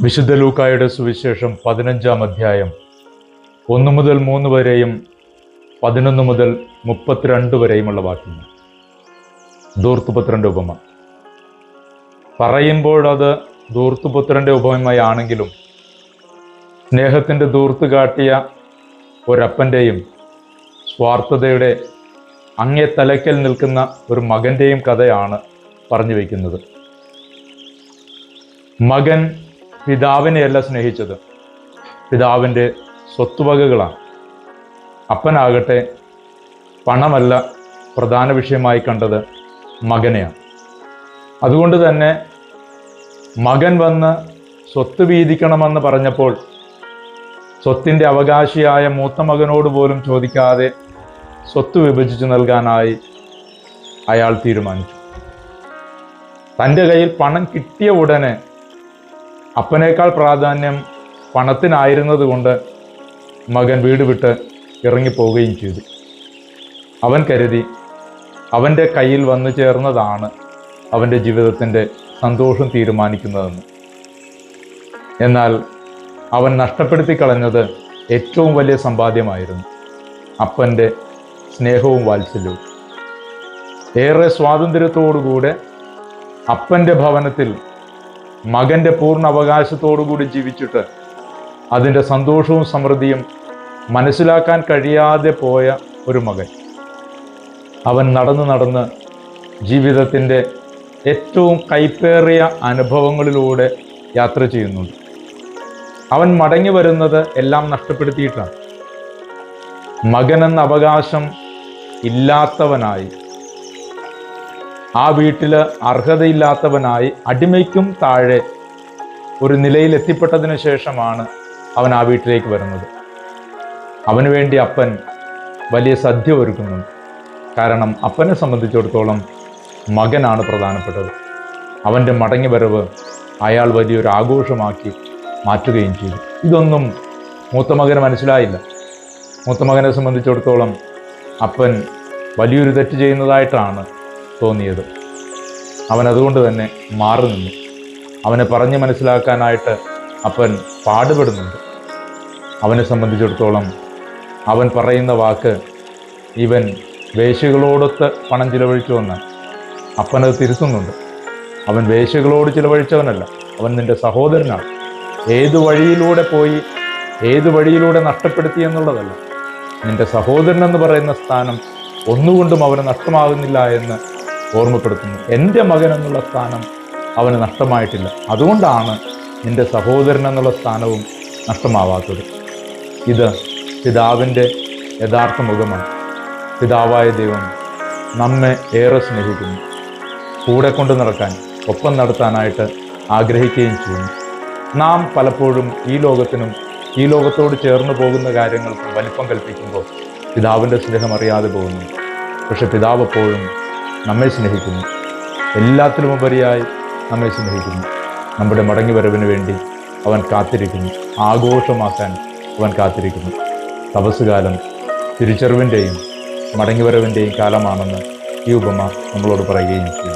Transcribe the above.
വിശുദ്ധ ലൂക്കായുടെ സുവിശേഷം പതിനഞ്ചാം അധ്യായം. ഒന്ന് മുതൽ മൂന്ന് വരെയും പതിനൊന്ന് മുതൽ മുപ്പത്തിരണ്ട് വരെയുമുള്ള വാക്യങ്ങൾ. ദൂർത്തുപുത്രന്റെ ഉപമ. പറയുമ്പോഴത് ദൂർത്തുപുത്രന്റെ ഉപമയാണെങ്കിലും സ്നേഹത്തിന്റെ ദൂർത്ത് കാട്ടിയ ഒരപ്പന്റെയും സ്വാർത്ഥതയുടെ അങ്ങേ തലയ്ക്കൽ നിൽക്കുന്ന ഒരു മകന്റെയും കഥയാണ് പറഞ്ഞു വയ്ക്കുന്നത്. മകൻ പിതാവിനെയല്ല സ്നേഹിച്ചത്. പിതാവിന്റെ സ്വത്തുവകകളാണ്. അപ്പനാകട്ടെ പണമല്ല പ്രധാന വിഷയമായി കണ്ടത് മകനെയാണ്. അതുകൊണ്ട് തന്നെ മകൻ വന്ന് സ്വത്ത് വീതിക്കണമെന്ന് പറഞ്ഞപ്പോൾ സ്വത്തിന്റെ അവകാശിയായ മൂത്ത മകനോട് പോലും ചോദിക്കാതെ സ്വത്ത് വിഭജിച്ച് നൽകാനായി അയാൾ തീരുമാനിച്ചു. തന്റെ കയ്യിൽ പണം കിട്ടിയ ഉടനെ അപ്പനേക്കാൾ പ്രാധാന്യം പണത്തിനായിരുന്നത് കൊണ്ട് മകൻ വീട് വിട്ട് ഇറങ്ങിപ്പോവുകയും ചെയ്തു. അവൻ കരുതി അവന്റെ കയ്യിൽ വന്നു ചേർന്നതാണ് അവന്റെ ജീവിതത്തിന്റെ സന്തോഷം തീരുമാനിക്കുന്നതെന്ന്. എന്നാൽ അവൻ നഷ്ടപ്പെടുത്തി കളഞ്ഞത് ഏറ്റവും വലിയ സമ്പാദ്യമായിരുന്നു. അപ്പന്റെ സ്നേഹവും വാത്സല്യവും. ഏറെ സ്വാതന്ത്ര്യത്തോടുകൂടെ അപ്പന്റെ ഭവനത്തിൽ മകന്റെ പൂർണ അവകാശത്തോടുകൂടി ജീവിച്ചിട്ട് അതിന്റെ സന്തോഷവും സമൃദ്ധിയും മനസ്സിലാക്കാൻ കഴിയാതെ പോയ ഒരു മകൻ. അവൻ നടന്ന് നടന്ന് ജീവിതത്തിന്റെ ഏറ്റവും കൈപ്പേറിയ അനുഭവങ്ങളിലൂടെ യാത്ര ചെയ്യുന്നുണ്ട്. അവൻ മടങ്ങി വരുന്നത് എല്ലാം നഷ്ടപ്പെടുത്തിയിട്ടാണ്. മകനെന്ന അവകാശം ഇല്ലാത്തവനായി. ആ വീട്ടിൽ അർഹതയില്ലാത്തവനായി അടിമയ്ക്കും താഴെ ഒരു നിലയിൽ എത്തിപ്പെട്ടതിന് ശേഷമാണ് അവൻ ആ വീട്ടിലേക്ക് വരുന്നത്. അവന് വേണ്ടി അപ്പൻ വലിയ സദ്യ ഒരുക്കുന്നുണ്ട്. കാരണം അപ്പനെ സംബന്ധിച്ചിടത്തോളം മകനാണ് പ്രധാനപ്പെട്ടത്. അവന്റെ മടങ്ങി വരവ് അയാൾ വലിയൊരു ആഘോഷമാക്കി മാറ്റുകയും ചെയ്തു. ഇതൊന്നും മൂത്ത മകന് മനസ്സിലായില്ല. മൂത്ത മകനെ സംബന്ധിച്ചിടത്തോളം അപ്പൻ വലിയൊരു തെറ്റ് ചെയ്യുന്നതായിട്ടാണ് തോന്നിയത്. അവൻ അതുകൊണ്ട് തന്നെ മാറി നിന്നു. അവനെ പറഞ്ഞ് മനസ്സിലാക്കാനായിട്ട് അപ്പൻ പാടുപെടുന്നുണ്ട്. അവനെ സംബന്ധിച്ചിടത്തോളം അവൻ പറയുന്ന വാക്ക് ഇവൻ വേശ്യകളോടൊത്ത് പണം ചിലവഴിച്ചുവെന്ന് അപ്പനത് തിരുത്തുന്നുണ്ട്. അവൻ വേശ്യകളോട് ചിലവഴിച്ചവനല്ല അവൻ നിന്റെ സഹോദരനാണ്. ഏതു വഴിയിലൂടെ പോയി ഏതു വഴിയിലൂടെ നഷ്ടപ്പെടുത്തി എന്നുള്ളതല്ല. നിന്റെ സഹോദരൻ എന്ന് പറയുന്ന സ്ഥാനം ഒന്നുകൊണ്ടും അവന് നഷ്ടമാകുന്നില്ല എന്ന് ഓർമ്മപ്പെടുത്തുന്നു. എന്റെ മകൻ എന്നുള്ള സ്ഥാനം അവന് നഷ്ടമായിട്ടില്ല. അതുകൊണ്ടാണ് നിന്റെ സഹോദരൻ എന്നുള്ള സ്ഥാനവും നഷ്ടമാവാത്തത്. ഇത് പിതാവിന്റെ യഥാർത്ഥ മുഖമാണ്. പിതാവായ ദൈവം നമ്മെ ഏറെ സ്നേഹിക്കുന്നു. കൂടെ കൊണ്ട് നടക്കാൻ ഒപ്പം നടത്താനായിട്ട് ആഗ്രഹിക്കുകയും ചെയ്യുന്നു. നാം പലപ്പോഴും ഈ ലോകത്തിനും ഈ ലോകത്തോട് ചേർന്ന് പോകുന്ന കാര്യങ്ങൾക്ക് വലിപ്പം കൽപ്പിക്കുമ്പോൾ പിതാവിന്റെ സ്നേഹം അറിയാതെ പോകുന്നു. പക്ഷെ പിതാവ് എപ്പോഴും നമ്മെ സ്നേഹിക്കുന്നു. എല്ലാത്തിലും ഉപരിയായി നമ്മെ സ്നേഹിക്കുന്നു. നമ്മുടെ മടങ്ങി വരവിന് വേണ്ടി അവൻ കാത്തിരിക്കുന്നു. ആഘോഷമാക്കാൻ അവൻ കാത്തിരിക്കുന്നു. തപസ്സുകാലം തിരിച്ചറിവിന്റെയും മടങ്ങിവരവിന്റെയും കാലമാണെന്ന് ഈ ഉപമ നമ്മളോട് പറയുകയും ചെയ്യും